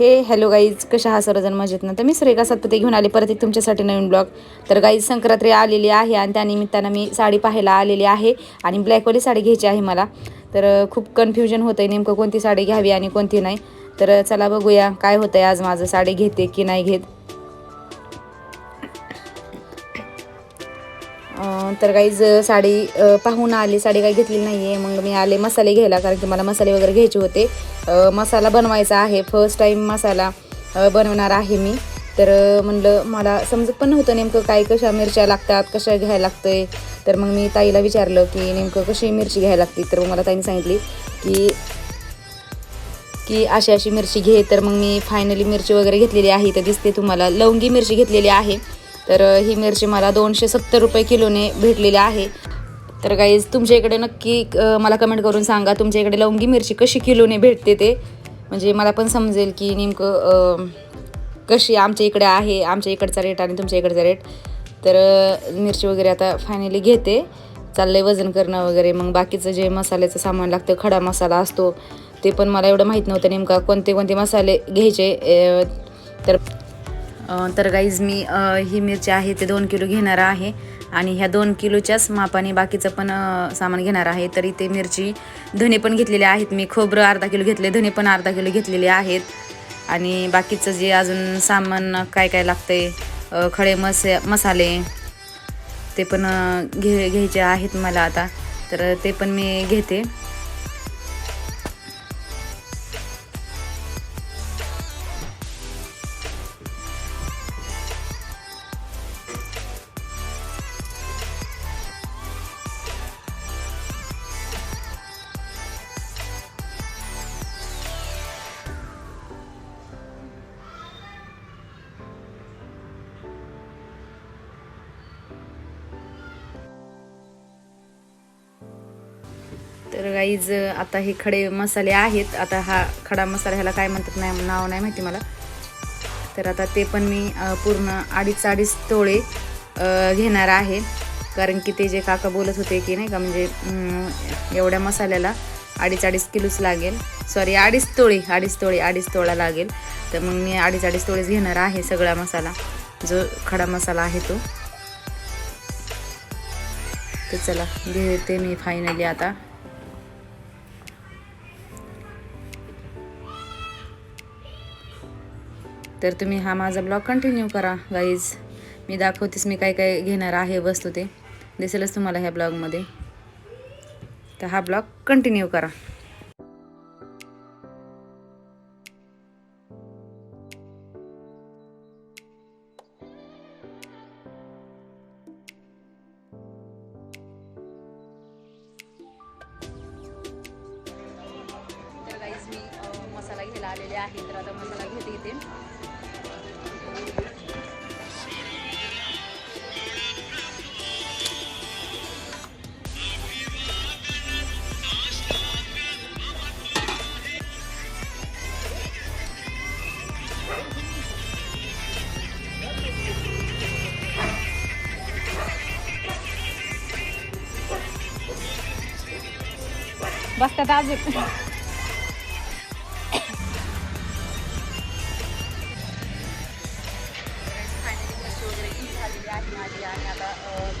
हे hello guys कशा हा सर्वजण? मजेत ना? तर मी सुरेखा सातपुते घेऊन आले परत एक तुमच्यासाठी नवीन ब्लॉग. तर गाईज संक्रांती आलेली आहे आणि त्यानिमित्तानं मी साडी पाहायला आलेली आहे आणि ब्लॅकवाली साडी घ्यायची आहे मला. तर खूप कन्फ्युजन होतं आहे नेमकं कोणती साडी घ्यावी आणि कोणती नाही. तर चला बघूया काय होतं आहे आज माझं साडी घेते की नाही घेत. तर गाईज साडी पाहून आली साडी काही घेतलेली नाही आहे मग मी आले मसाले घ्यायला कारण की मला मसाले वगैरे घ्यायचे होते. मसाला बनवायचा आहे. फर्स्ट टाईम मसाला बनवणार आहे मी. तर म्हणलं मला समजत पण नव्हतं नेमकं काय कशा मिरच्या लागतात कशा घ्यायला लागतंय. तर मग मी ताईला विचारलं की नेमकं कशी मिरची घ्यायला लागते. तर मग मला ताईने सांगितली की की अशी अशी मिरची घे. तर मग मी फायनली मिरची वगैरे घेतलेली आहे तर दिसते तुम्हाला. लवंगी मिरची घेतलेली आहे. तर ही मिरची मला दोनशे सत्तर रुपये किलोने भेटलेली आहे. तर गाईज तुमच्या इकडे नक्की मला कमेंट करून सांगा तुमच्या इकडे लवंगी मिरची कशी किलोने भेटते ते? म्हणजे मला पण समजेल की नेमकं कशी आमच्या इकडे आहे आमच्या इकडचा रेट आणि तुमच्या इकडचा रेट तर मिरची वगैरे आता फायनली घेते. चाललंय वजन करणं वगैरे. मग बाकीचं जे मसाल्याचं सामान लागतं खडा मसाला असतो ते पण मला एवढं माहीत नव्हतं नेमका कोणते कोणते मसाले घ्यायचे तर तर गाईज मी ही मिरची आहे ते दोन किलो घेणार आहे. आणि ह्या दोन किलोच्याच मापाने बाकीचं पण सामान घेणार आहे. तर इथे मिरची धने पण घेतलेले आहेत. मी खोबरं अर्धा किलो घेतले धने पण अर्धा किलो घेतलेले आहेत. आणि बाकीचं जे अजून सामान काय काय लागतंय खडे मसे मसाले ते पण घे घ्यायचे आहेत मला आता. तर ते पण मी घेते. तर गाईज आता हे खडे मसाले आहेत. आता हा खडा मसाला ह्याला काय म्हणतात नाही नाव नाही माहिती मला. तर आता ते पण मी पूर्ण अडीच अडीच तोळे घेणार आहे. कारण की ते जे काका बोलत होते की नाही का म्हणजे एवढ्या मसाल्याला अडीच अडीच किलोच लागेल. सॉरी अडीच तोळे अडीच तोळे अडीच तोळा लागेल. तर मग मी अडीच अडीच तोळेच घेणार आहे सगळा मसाला. जो खडा मसाला आहे तो. तर चला घेते मी फायनली आता. तर तुम्ही हा माझा ब्लॉग कंटिन्यू करा गाईज मी दाखवतेच मी काय काय घेणार आहे वस्तू ते. दिसेलच तुम्हाला ह्या ब्लॉगमध्ये. तर हा ब्लॉग कंटिन्यू करा. तर गाईज मी मसाला घ्यायला आलेले आहे तर आता मसाला घेते इथे. बसतात अजून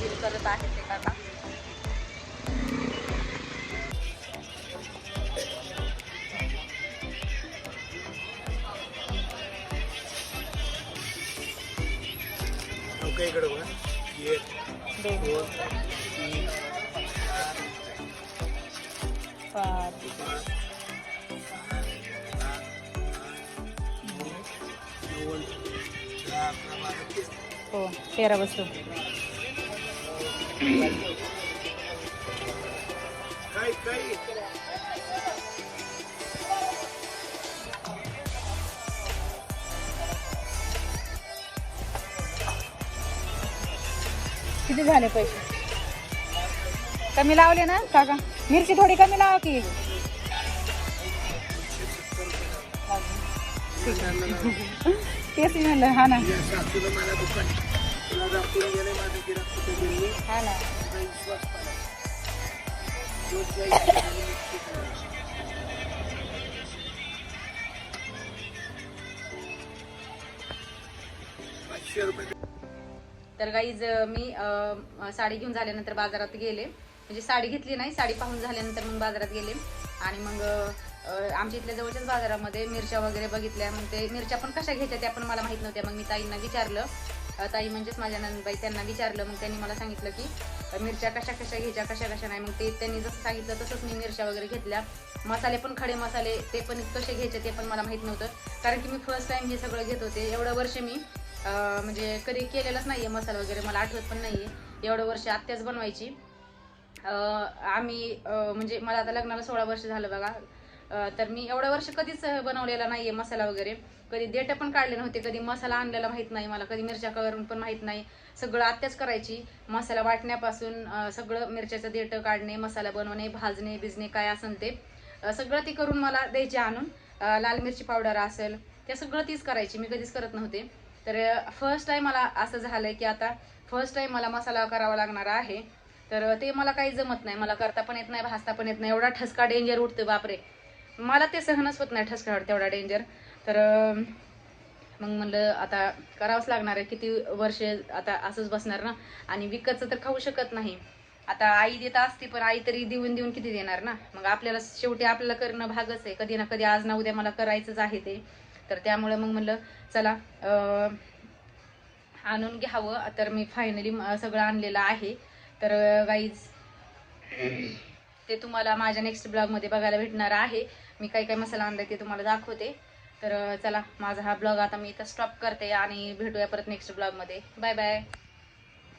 बिल करत आहे ते काका इकडे एक दोन तीन पाच. हो तेरा काय किती झाले पैसे? कमी लावले ना काका? मिरची थोडी कमी लावा की. तेच म्हणलं हा ना. मला दुकान तुला दाखवून गेले माझं गिराक कुठे गेली हा ना माझा विश्वास पडा रोज जाईल आठशे रुपये तर गाईज मी साडी घेऊन झाल्यानंतर बाजारात गेले. म्हणजे साडी घेतली नाही साडी पाहून झाल्यानंतर मग बाजारात गेले. आणि मग आमच्या इथल्या जवळच्याच बाजारामध्ये मिरच्या वगैरे बघितल्या. मग ते मिरच्या पण कशा घ्यायच्या त्या पण मला माहीत नव्हत्या. मग मी ताईंना विचारलं. ताई म्हणजेच माझ्या नंदबाई त्यांना विचारलं मग त्यांनी मला सांगितलं की मिरच्या कशा कशा घ्यायच्या कशा कशा नाही. मग ते त्यांनी जसं सांगितलं तसंच मी मिरच्या वगैरे घेतल्या. मसाले पण खडे मसाले ते पण कसे घ्यायचे ते पण मला माहीत नव्हतं. कारण की मी फर्स्ट टाईम हे सगळं घेत होते. एवढं वर्ष मी म्हणजे कधी केलेलंच आहे मसाला वगैरे मला आठवत पण नाही आहे एवढं वर्ष आत्याच बनवायची. आम्ही म्हणजे मला आता लग्नाला सोळा वर्ष झालं बघा. तर मी एवढं वर्ष कधीच बनवलेला नाहीये मसाला वगैरे. कधी देठ पण काढले नव्हते कधी मसाला आणलेला माहीत नाही मला कधी मिरच्या करून पण माहीत नाही. सगळं आत्याच करायची. मसाला वाटण्यापासून सगळं मिरच्याचं देठ काढणे मसाला बनवणे भाजणे भिजणे काय असेल ते सगळं ती करून मला द्यायची आणून. लाल मिरची पावडर असेल त्या सगळं तीच करायची मी कधीच करत नव्हते. तर फर्स्ट टाईम मला असं झालंय की आता फर्स्ट टाईम मला मसाला करावा लागणार आहे. तर ते मला काही जमत नाही. मला करता पण येत नाही भाजता पण येत नाही. एवढा ठसका डेंजर उठतो बापरे. मला ते सहनच होत नाही ठसका तेवढा डेंजर तर मग म्हणलं आता करावंच लागणार आहे. किती वर्ष आता असंच बसणार ना? आणि विकतचं तर खाऊ शकत नाही. आता आई देत असते पण आई तरी देऊन देऊन किती देणार ना? मग आपल्याला शेवटी आपल्याला करणं भागच आहे. कधी ना कधी आज ना उद्या मला करायचंच आहे ते. तर त्यामुळे मग म्हणलं चला आणून घ्यावं. तर मी फायनली सगळं आणलेलं आहे. तर गाईज ते तुम्हाला माझ्या नेक्स्ट ब्लॉगमध्ये बघायला भेटणार आहे. मी काही काही मसाला आणलं ते तुम्हाला दाखवते. तर चला माझा हा ब्लॉग आता मी इथं स्टॉप करते आणि भेटूया परत नेक्स्ट ब्लॉगमध्ये बाय बाय